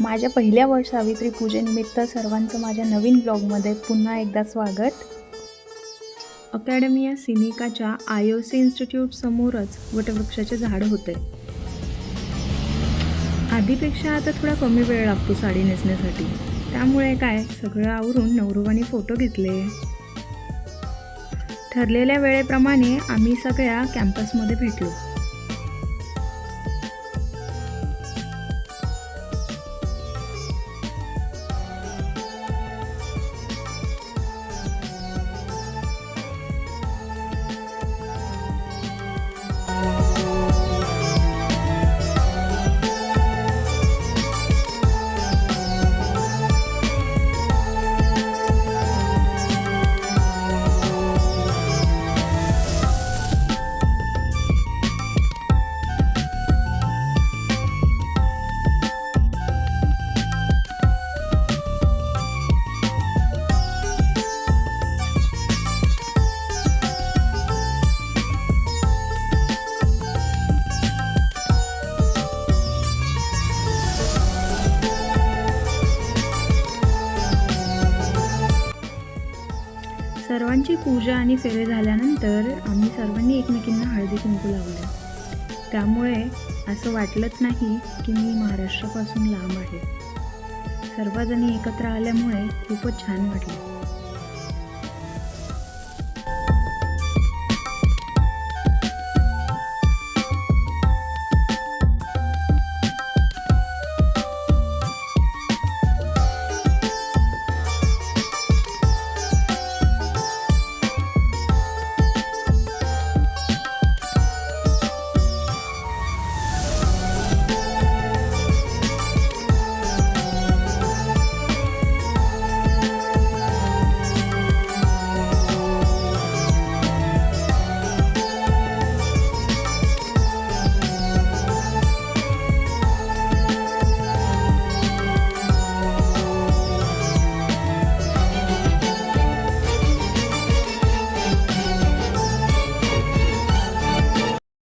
माझ्या पहिल्या वर्ष सावित्री पूजेनिमित्त सर्वांचं माझ्या नवीन ब्लॉगमध्ये पुन्हा एकदा स्वागत. अकॅडमी या सिनिकाच्या आय ओ सी इन्स्टिट्यूट समोरच वटवृक्षाचे झाड होते. आधीपेक्षा आता थोडा कमी वेळ लागतो साडी नेसण्यासाठी. त्यामुळे काय सगळं आवरून नवरूवानी फोटो घेतले. ठरलेल्या वेळेप्रमाणे आम्ही सगळ्या कॅम्पसमध्ये भेटलो. सर्वांची पूजा आणि फेरे झाल्यानंतर आम्ही सर्वांनी एकमेकींना हळदी कुंकू लावलं. त्यामुळे असं वाटलंच नाही की मी महाराष्ट्रापासून लांब आहे. सर्वजणी एकत्र आल्यामुळे खूपच छान वाटलं.